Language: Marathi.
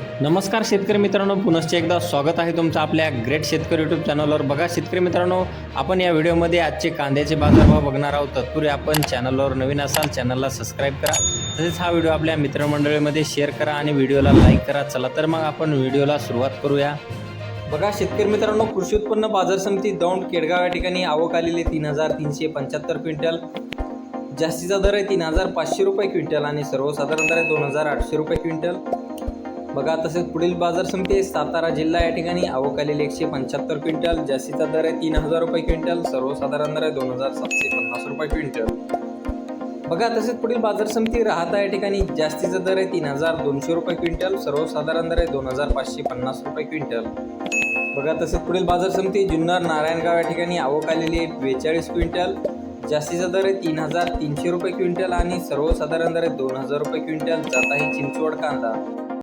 नमस्कार शेतकरी मित्रांनो पुनश्च एकदा स्वागत आहे तुमचं आपल्या ग्रेट शेतकरी यूट्यूब चॅनलवर बघा शेतकरी मित्रांनो आपण या व्हिडिओमध्ये आजचे कांद्याचे बाजारभाव बघणार आहोत. तत्पूर्वी आपण चॅनलवर नवीन असाल चॅनलला सबस्क्राईब करा. तसेच हा व्हिडिओ आपल्या मित्रमंडळीमध्ये शेअर करा आणि व्हिडिओला लाईक करा. चला तर मग आपण व्हिडिओला सुरुवात करूया. बघा शेतकरी मित्रांनो कृषी उत्पन्न बाजार समिती दौंड केडगाव या ठिकाणी आवक आलेली तीन हजार तीनशे पंच्याहत्तर क्विंटल. जास्तीचा दर आहे तीन हजार पाचशे रुपये क्विंटल आणि सर्वसाधारण दर आहे दोन हजार आठशे रुपये क्विंटल. बघा तसेच पुढील बाजार समिती सातारा जिल्हा या ठिकाणी आवक आलेली एकशे पंच्याहत्तर क्विंटल जास्तीचा दर आहे तीन हजार रुपये क्विंटल सर्वसाधारण दर आहे दोन हजार सातशे पन्नास रुपये क्विंटल. बघा तसेच पुढील बाजार समिती राहता या ठिकाणी जास्तीचा दर आहे तीन हजार दोनशे रुपये क्विंटल सर्वसाधारण दर आहे दोन हजार पाचशे पन्नास रुपये क्विंटल. बघा तसेच पुढील बाजार समिती जुन्नर नारायणगाव या ठिकाणी आवक आलेली आहे बेचाळीस क्विंटल जास्तीचा दर आहे तीन हजार तीनशे रुपये क्विंटल आणि सर्वसाधारण दर आहे दोन हजार रुपये क्विंटल जात आहे चिंचवड कांदा.